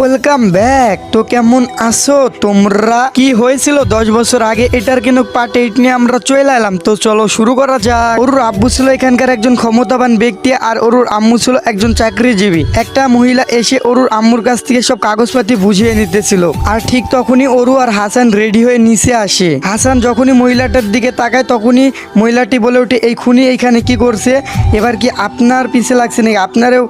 Welcome back তো কেমন আছো? তোমরা? কি হয়েছিল দশ বছর আগে? এটার কিন্তু পার্ট এইট নিয়ে আমরা চলে এলাম। তো চলো শুরু করা যাক। ওরুর আব্বু ছিল এখানকার একজন ক্ষমতাবান ব্যক্তি আর ওরুর আম্মু ছিল একজন চাকরিজীবী। একটা মহিলা এসে ওরুর আম্মুর কাছ থেকে সব কাগজপাতি বুঝিয়ে নিতেছিল। আর ঠিক তখনই ওরু আর হাসান রেডি হয়ে নিচে আসে। হাসান যখনই মহিলাটার দিকে তাকায়, তখনই মহিলাটি বলে ওঠে, এই খুনি এইখানে কি করছে? এবার কি আপনার পিছে লাগছে নাকি? আপনারেও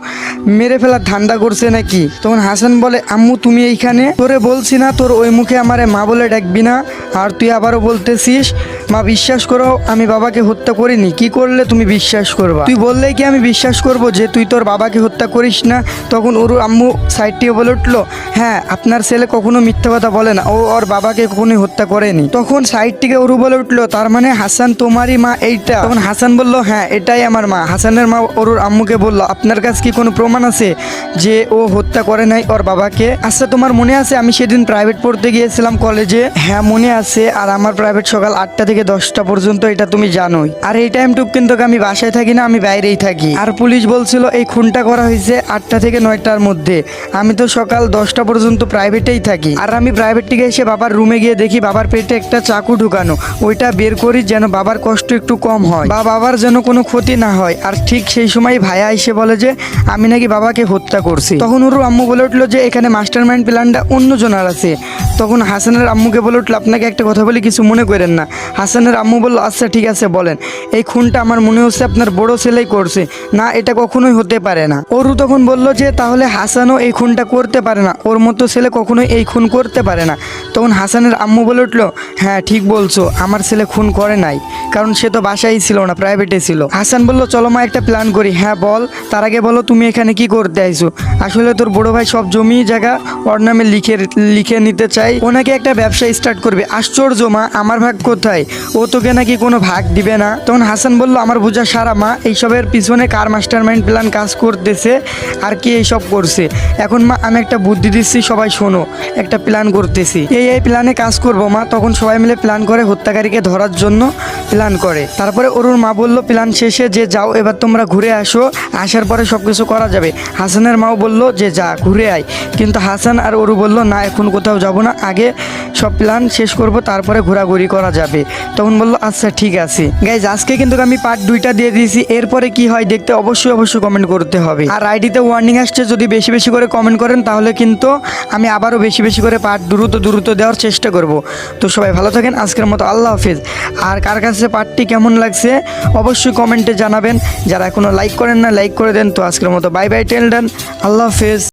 মেরে ফেলার ধান্দা করছে নাকি? তখন হাসান বলে আম্মু, তুমি এইখানে? তোরে বলছি না, তোর ওই মুখে আমারে মা বলে ডাকবি না। আর তুই আবারও বলতেছিস মা, বিশ্বাস করো, আমি বাবাকে হত্যা করিনি। কি করলে তুমি বিশ্বাস করবা? তুই বললেই কি আমি বিশ্বাস করব যে তুই তোর বাবাকে হত্যা করিস না? তখন ওর আম্মু সাইডটিও বলে উঠল হ্যাঁ আপনার ছেলে কখনো মিথ্যা কথা বলে না। ও ওর বাবাকে কখনোই হত্যা করেনি। তখন সাইডটিকে ওরু বলে উঠল, তার মানে হাসান তোমারই মা এইটা? তখন হাসান বলল হ্যাঁ এটাই আমার মা। হাসানের মা ওরুর আম্মুকে বলল, আপনার কাছে কি কোনো প্রমাণ আছে যে ও হত্যা করে নাই ওর বাবাকে? আচ্ছা তোমার মনে আছে? আমি সেদিন প্রাইভেট পড়তে গিয়েছিলাম কলেজে হ্যাঁ মনে আছে। আর আমার প্রাইভেট সকাল আটটা থেকে দশটা পর্যন্ত এটা তুমি জানোই। আর এই টাইমটুক কিন্তু আমি বাসায় থাকি না, আমি বাইরেই থাকি। আর পুলিশ বলছিল এই খুনটা করা হয়েছে আটটা থেকে নয়টার মধ্যে। আমি তো সকাল দশটা পর্যন্ত প্রাইভেটেই থাকি। আর আমি প্রাইভেট থেকে এসে বাবার রুমে গিয়ে দেখি বাবার পেটে একটা চাকু ঢুকানো। ওইটা বের করি যেন বাবার কষ্ট একটু কম হয় বা বাবার যেন কোনো ক্ষতি না হয়। আর ঠিক সেই সময় ভাইয়া এসে বলে যে, আমি নাকি বাবাকে হত্যা করছি। তখন ওর আম্মু বলে উঠল যে, এখানে মাস্টার মাইন্ড প্ল্যানটা অন্য জনের আছে। তখন হাসানের আম্মুকে বলে উঠল, আপনাকে একটা কথা বলি, কিছু মনে করেন না। হাসানের আম্মু বলল আচ্ছা ঠিক আছে, বলেন। এই খুনটা আমার মনে হচ্ছে আপনার বড় ছেলেই করছে। না, এটা কখনোই হতে পারে না। ওরু তখন বলল যে, তাহলে হাসানও এই খুনটা করতে পারে না। ওর মতো ছেলে কখনোই এই খুন করতে পারে না। তখন হাসানের আম্মু বলে উঠল হ্যাঁ ঠিক বলছো, আমার ছেলে খুন করে নাই। কারণ সে তো বাসায় ছিল না প্রাইভেটে ছিল। হাসান বলল, চলো মা, একটা প্ল্যান করি। হ্যাঁ বল, তার আগে বলো তুমি এখানে কি করতে আইছো? আসলে তোর বড় ভাই সব জমি জায়গা ওর নামে লিখে লিখে নিতে চাই। ওনাকে একটা ব্যবসা স্টার্ট করবে। আশ্চর্য মা, আমার ভাগ কোথায়? ও তোকে নাকি কোনো ভাগ দিবে না? তখন হাসান বলল, আমার বোঝা সারা মা, এইসবের পিছনে কার মাস্টার মাইন্ড প্ল্যান কাজ করতেছে আর কি এইসব করছে? এখন মা, আমি একটা বুদ্ধি দিচ্ছি, সবাই শোনো, একটা প্ল্যান করতেছি। এই এই প্ল্যানে কাজ করব মা। তখন সবাই মিলে প্ল্যান করে হত্যাকারীকে ধরার জন্য প্ল্যান করে। তারপরে অরুর মা বলল, প্ল্যান শেষে যে যাও, এবার তোমরা ঘুরে আসো। আসার পরে সব কিছু করা যাবে। হাসানের মাও বলল, যে যা, ঘুরে আয়। কিন্তু হাসান আর অরু বলল, না, এখন কোথাও যাব না। আগে সব প্ল্যান শেষ করব, তারপরে ঘোরাঘুরি করা যাবে। তখন বলল আচ্ছা ঠিক আছে। গাইজ আজকে কিন্তু আমি পার্ট দুইটা দিয়ে দিয়েছি। এরপরে কি হয় দেখতে অবশ্যই অবশ্যই কমেন্ট করতে হবে। আর আইডিতে ওয়ার্নিং আসছে, যদি বেশি বেশি করে কমেন্ট করেন, তাহলে কিন্তু আমি আবারও বেশি বেশি করে পার্ট দ্রুত দ্রুত দেওয়ার চেষ্টা করব। তো সবাই ভালো থাকেন, আজকের মতো আল্লাহ হাফিজ। আর কার কাছে পার্টটি কেমন লাগছে? অবশ্যই কমেন্টে জানাবেন। যারা এখনও লাইক করেন না লাইক করে দেন। তো আজকের মতো বাই বাই টেল ডান আল্লাহ হাফিজ।